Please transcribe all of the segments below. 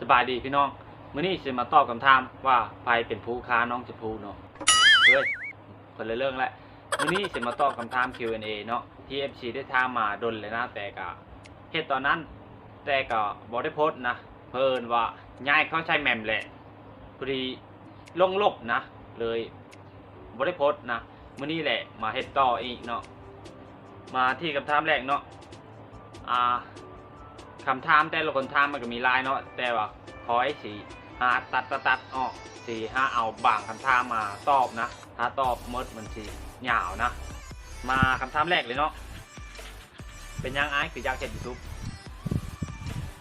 สบายดีพี่น้องมื้อนี้สิมาตอบคำถามว่าใครเป็นผู้ค้าน้องจะพูเนาะเฮ้ยคนละเรื่องแหละมื้อนี้สิมาตอบคำถาม Q&A เนาะที่ FC ได้ถามมาดนเลยนะแต่ก็เฮ็ดตอนนั้น แต่ก็บ่ได้โพสต์นะ เพิ่นว่าย้ายเข้าใช้แมมแหละพอดีลงลบนะ เลยบ่ได้โพสต์นะมื้อนี้แหละมาเฮ็ดต่ออีกเนาะมาที่คำถามแรกเนาะอ่า คำถามแต่ละคนถามมันก็มีลายเนาะแต่ว่าขอให้สีหาตัดตัดตัดออกสีหาเอาบางคำถามมาตอบนะ ถ้าตอบมดมันสีหยาวนะ มาคำถามแรกเลยเนาะเป็นยังไงคืออยากเห็นยูทูบ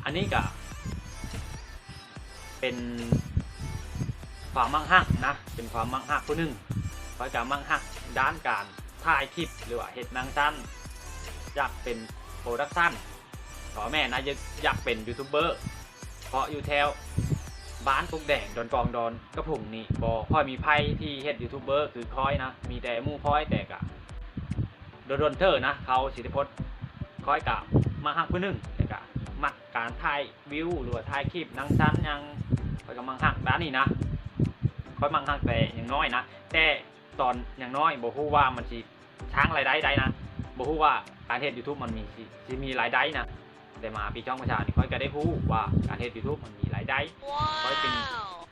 อันนี้ก็เป็นความมั่งหักนะ เป็นความมั่งหักผู้หนึ่งเพราะจะมั่งหักด้านการถ่ายคลิปหรือว่าเห็ดนางสั้นอยากเป็นโปรดักชั่น ขอแม่นะอยากอยากเป็นยูทูบเบอร์เพราะอยู่แถวบ้านตุกแดงดอนกองดอนกระผุ่งนี่บอค่อยมีไพ่ที่เฮ็ดยูทูบเบอร์คือคอยนะ มีแต่มู่คอยแต่กะโดนโดนเธอนะ เขาสิทธิพจน์คอยกะมาหักผู้หนึ่งแต่กะมักการถ่ายวิวหรือว่าถ่ายคลิปนังชั้นยังคอยกำลังหักด้านนี้นะคอยมังหักแต่อย่างน้อยนะแต่ตอนอย่างน้อยบอกฮู้ว่ามันสิช้างรายได้ได้นะบอกฮู้ว่าการเฮ็ดยูทูบมันมีสิมีรายได้นะ ได้มาปีช่องประชานี่ค่อยก็ได้รู้ว่าการเฮ็ดยูทูบมันมีรายได้ค่อยเป็น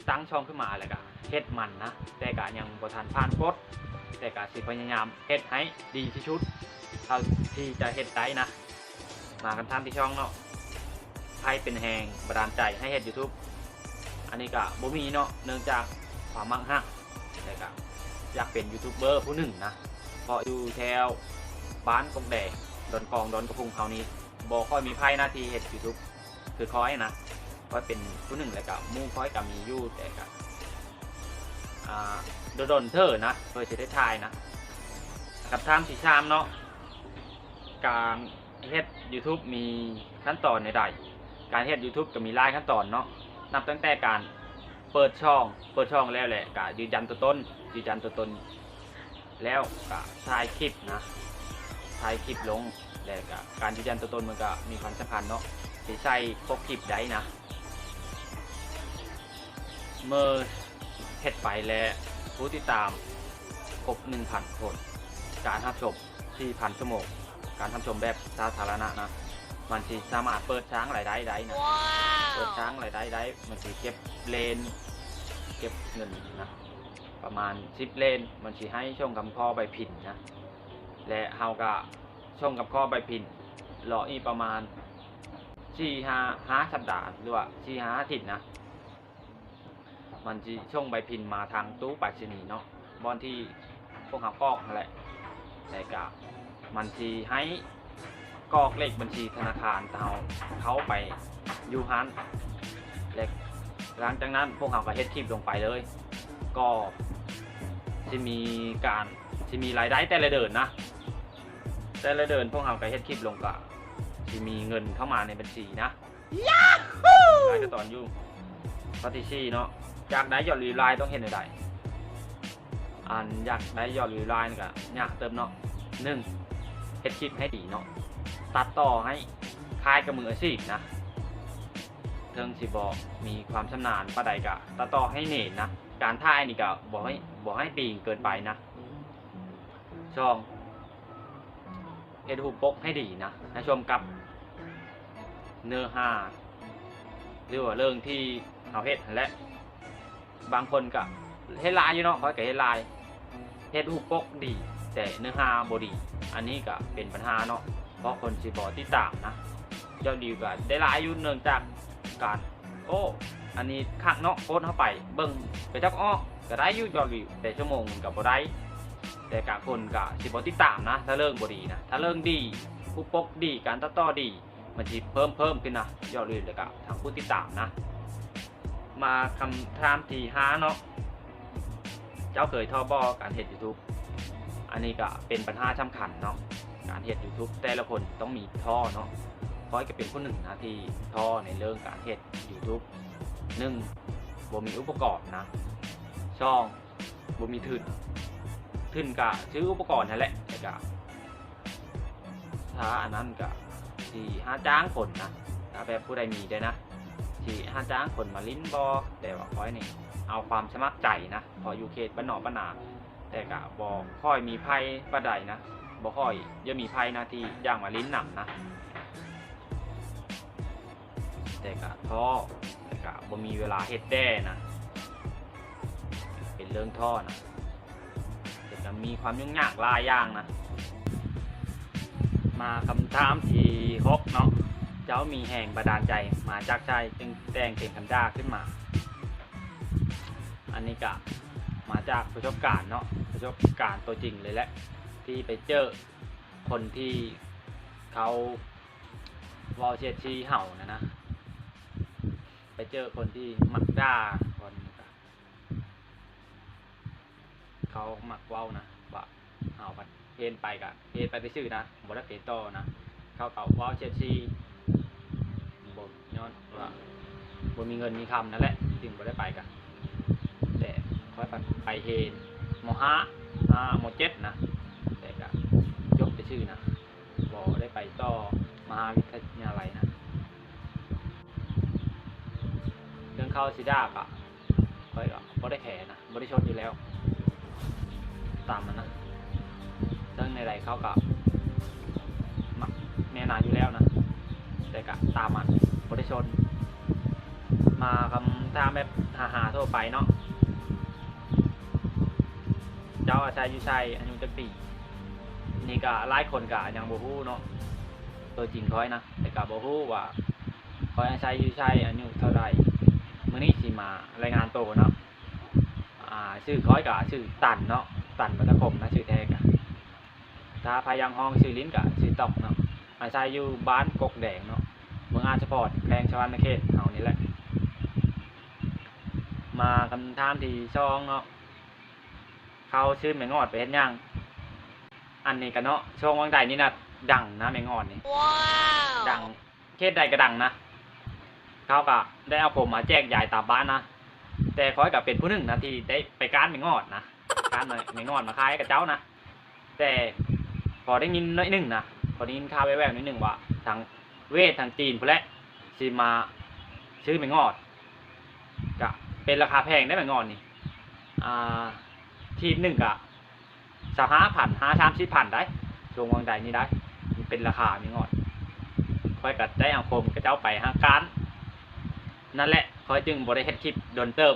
ตั้งช่องขึ้นมาแล้วก็เฮ็ดมันนะแต่ก็ยังบ่ทันผ่านกฎแต่ก็สิพยายามเฮ็ดให้ดีที่สุดเท่าที่จะเฮ็ดได้นะ มากันทำที่ช่องเนาะใครเป็นแหงบันดาลใจให้เฮ็ด YouTube อันนี้ก็บ่มีเนาะเนื่องจากความมั่งคั่งแต่ก็อยากเป็นยูทูบเบอร์ผู้หนึ่งนะเพราะอยู่แถวบ้านกงแดงดอนกองดอนกระพุงเขานี้ บอกค่อยมีไพ่หน้าที่เฮ็ดยูทูบคือคอยนะคอยเป็นผู้หนึ่งแล้วก็มู่คอยกับมียู่แต่ก็อ่าโดดนเธอนะเพื่อจะได้ทายนะ กับทามสีชามเนาะการเฮ็ด YouTube มีขั้นตอนในใดการเฮ็ด YouTube ก็มีหลายขั้นตอนเนาะนับตั้งแต่การเปิดช่อง เปิดช่องแล้วแหละก็ยืนยันตัวตนยืนยันตัวตน แล้วก็ถ่ายคลิปนะถ่ายคลิปลง แล้วก็การยืนยันตัวตนมันก็มีความสำคัญเนาะสิใส่พกคลิปได้นะ เมื่อเฮ็ดไปแล้วผู้ติดตามครบ1,000 คน การรับชม4,000ชั่วโมงการทำชมแบบสาธารณะนะมันสิสามารถเปิดช้างรายได้ได้นะ เปิดช้างรายได้ได้ มันสิเก็บเลน เก็บเงินนะ ประมาณ10เลน มันสิให้ช่องคำข้อใบผิดนะ และเฮาก็ ช่งกับข้อใบพินรออีประมาณสี่ห้าห้าสัปดาห์หรือว่าสี่ห้าอาทิตย์นะ มันจะช่องใบพินมาทางตู้ปรษณีเนาะบอนที่พวกเขากอกนั่นแหละแต่กะมันทีให้กอกเลขบัญชีธนาคารเฮาเขาไปยูฮันและหลังจากนั้นพวกเขาก็เฮ็ดคลิปลงไปเลย ก็จะมีการจะมีรายได้แต่ละเดือนนะ แต่ละเดินพวกเราก็เฮ็ดคลิปลงกะที่มีเงินเข้ามาในบัญชีนะยาฮูรายก็ตอนอยู่ปฏิชีเนาะอยากได้ยอดรีไลน์ต้องเห็นใดๆอันอยากได้ยอดรีไลน์นี่ก็ยากเติมเนาะหนึ่งเฮ็ดคลิปให้ดีเนาะตัดต่อให้คล้ายกับมืออาชีพนะเทิงสิบอกมีความชำนาญปะใดกะตัดต่อให้เน่นนะการถ่ายนี่ก็บอกให้บอกให้ปีงเกินไปนะช่อง เอ็ดหูปกให้ดีนะนะชมกับเนื้อหาหรือว่าเรื่องที่เอาเฮ็ดและบางคนก็เฮ็ดลายอยู่เนาะเขาก็เฮ็ดลายเฮ็ดหูปกดี แต่เนื้อหาบดี อันนี้ก็เป็นปัญหาเนาะเพราะคนสิบ่ติดตามนะยอดดีก็ได้ลายอยู่เนื่องจากการโอ้อันนี้คักเนาะโพสต์เข้าไปเบิ่งไปจักอ้อก็ได้อยู่ยอดวิวแต่ชั่วโมงก็บ่ได้ แต่กะคนกะสิบติดตามนะ ถ้าเรื่องบดีนะ ถ้าเรื่องดีผู้ปกดีการตัดต่อดีมันจะเพิ่มเพิ่มขึ้นนะยอดวิวเลยกะทางผู้ติดตามนะ มาคำถามที่ห้าเนาะเจ้าเคยท่อบอการเฮ็ดยูทูบอันนี้ก็เป็นปัญหาสำคัญเนาะการเฮ็ดยูทูบแต่ละคนต้องมีท่อเนาะคอยก็เป็นผู้หนึ่งนะที่ท่อในเรื่องการเฮ็ดยูทูบหนึ่งบ่มีอุปกรณ์นะช่องบ่มีทุน ขึ้นกะซื้ออุปกรณ์นั่นแหละแต่กะถ้าอันนั้นกะที่ห้าจ้างคนนะถ้าแบบผู้ใดมีได้นะทสิห้าจ้างคนมาลิ้นบอแต่ว่าค่อยนี่เอาความสมัครใจนะพออยู่เขตบ้านนอกบ้านนาแต่กะบอค่อยมีไพ่ประใดนะบ่ค่อยจะมีไพ่นาที่ย่างมาลิ้นหนำนะแต่กะท่อแต่กะบ่มีเวลาเฮ็ดแด้นะเป็นเรื่องท่อนะ แต่ก็มีความยุ่งยากลายอย่างนะ มาคำถามที่หกเนาะ เจ้ามีแห่งบันดาลใจมาจากใจจึงแต่งเพลงคำด่าขึ้นมา อันนี้ก็มาจากประสบการณ์เนาะประสบการณ์ตัวจริงเลยแหละที่ไปเจอคนที่เขาวอลเชดชีเห่านะนะ ไปเจอคนที่มักด่าคนก็ เขามักเว้านะว่าเห่าพัดเพนไปกะเพนไปไปชื่อนะบได้เพนต่อนะ เขาเก่าว้าเชดชีบนย้อนว่าบนมีเงินมีคำนั่นแหละจึงบ่ได้ไปกันแต่ค่อยไปเฮนมห้าอ่ามเจ็ดนะแต่ก็จบไปชื่อนะบ่ได้ไปต่อมหาวิทยาลัยนะเรื่องเข้าซิดาก็ค่อยก็บ่ได้แข่นะบ่ได้ชนอยู่แล้ว ตามมันนะเรื่องในไรเขาก็มักแน่นาอยู่แล้วนะแต่ก็ตามมันบ่ได้ชน มาคำถามแบบหาหาๆทั่วไปเนาะเจ้าอาชัยยุชัยอายุจักปีนี่ก็หลายคนก็ยังบ่ฮู้เนาะตัวจริงค่อยนะแต่ก็บ่ฮู้ว่าคอยอาชัยยุชัยอายุเท่าไร่มื่อนี้สิมารายงานโตเนาะอ่าชื่อคอยกับชื่อตันเนาะ ตันมัตคมนะชื่อแท้กะถ้าพายังห้องชื่อลิ้นกะชื่อตอกเนาะอาศัยอยู่บ้านกกแดงเนาะเมืองอาร์สปอร์ตแพงชวันเขตเฮานี่แหละ มาคำถามที่ช่องเนาะเขาชื่อแมงอดไปเฮ็ดหยังอันนี้กันเนาะช่วงวังใดนี่นะดังนะแมงอดนี่ดังเขตใดก็ดังนะเขาก็ได้เอาผมมาแจกยายตามบ้านนะแต่คอยกับเป็นผู้หนึ่งนะที่ได้ไปการไม่งอดนะ การไม่งอดมาขายกับเจ้านะแต่พอได้ยินน้อยหนึ่งนะพอได้ยินข่าวแววๆนิดหนึ่งว่าทางเวททางจีนพนแหละซีมาซื้อไม่งอดก็เป็นราคาแพงได้ไม่งอดนี่อ่าทีหนึ่งกะสามห้าพันห้าสามสิบพันได้ช่วงวังใดนี่ได้เป็นราคาไม่งอดคอยกัดได้เอาคมกับเจ้าไปห้าการนั่นแหละคอยจึงบริเฮ็ดคลิปโดนเติบ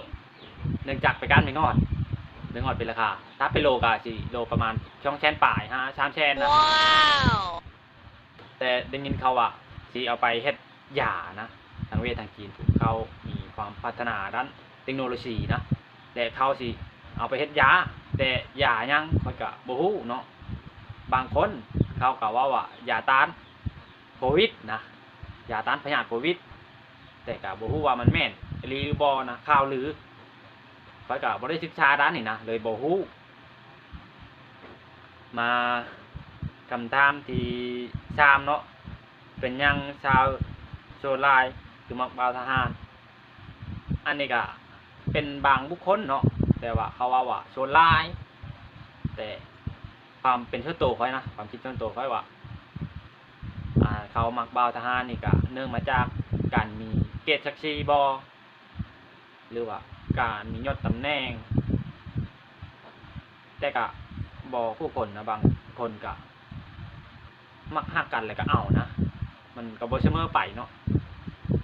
เนื่องจากไปการไม่งอด ไม่งอดเป็นราคา ถ้าเป็นโลกาสิโลประมาณช่องแชนป่ายฮะชามแชนนะแต่ได้ยินเขาว่าสิเอาไปเฮ็ดยานะทางเวททางจีนถูกเขามีความพัฒนาด้านเทคโนโลยีนะแต่เขาสิเอาไปเฮ็ดยาแต่ยายังคอยกะบ่ฮู้เนาะบางคนเขากะว่าว่ายาต้านโควิดนะยาต้านพยาธิโควิดแต่กะบ่ฮู้ว่ามันแม่นอีหลีหรือบ่นะข่าวลือ ข้อยกะบ่ได้ศึกษาด้านนี้นะเลยบ่ฮู้มาคำถามที่สามเนาะเป็นยังชาวโซลายคือมักบ่าวทหาร อันนี้ก็เป็นบางบุคคลเนาะแต่ว่าเขาว่าว่าโซลาย แต่ความเป็นส่วนตัวค่อยนะความคิดส่วนตัวค่อยว่าเขามักบ่าวทหารนี่ก็เนื่องมาจากการมีเกตศักดิ์ศรีบอหรือว่า การมียศตำแหน่ง แต่ก็บอผู้คนนะบางคนก็มักหักกันแล้วก็เอานะ มันก็บ่เมอร์ไปเนาะ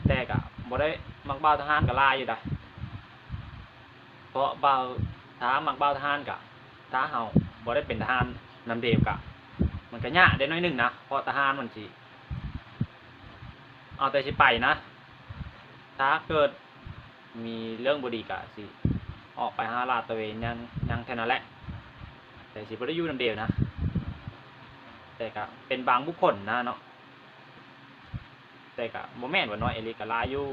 แต่ก็บ่ได้มักเบ่าทหารก็ลายอยู่ได้เพราะเบ่าวถ้ามักเบ่าทหารก็ถ้าเฮาบ่ได้เป็นทหารนำเดมก็มันก็ยากได้น้อยหนึงนะเพราะทหารมันสิเอาแต่สิไปนะ ถ้าเกิด มีเรื่องบดีกะสิ ออกไปหาลาดตะเวนยังยังแค่นั้นแหละ แต่สิบ่ได้อยู่นเดียวนะ แต่ก็เป็นบางบุคคลนะเนาะ แต่ก็บ่แม่นว่าน้อยเอลิกะลายอยู่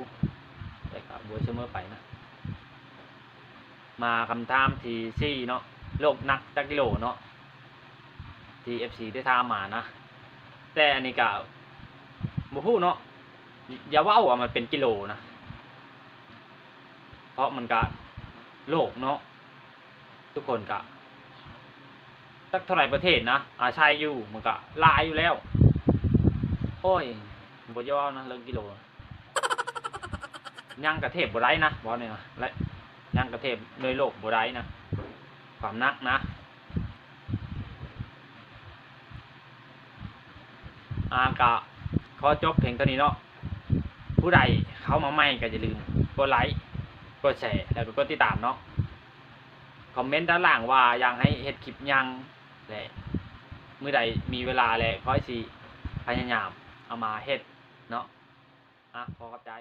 แต่ก็บ่เสมอไปนะ มาคำถามที่สี่เนาะ โลกนักจักกิโลเนาะที่ FC ได้ถามมานะ แต่อันนี้ก็บ่ฮู้เนาะอย่าว่าว่ามันเป็นกิโลนะ เพราะมันก็โลกเนาะทุกคนก็สักเท่าไหร่ประเทศนะอาชัยอยู่มันก็หลายอยู่แล้ว โอ้ยบย่าว่านะเรื่องกิโลย่างกระเทพบได้นะบอสเนี่ยนะและย่างกระเทพเลยโลกบได้นะความนักนะอากะขอจบเพียงเท่านี้เนาะผู้ใดเขามาใหม่ก็อย่าลืมกดไลค์ กดแชร์แล้วก็กดติดตามเนาะคอมเมนต์ด้านล่างว่าอยากให้เฮ็ดคลิปยังแหละมื่อใดมีเวลาแหละค่อยสิพยายามเอามาเฮ็ดเนาะอะขอขอบใจ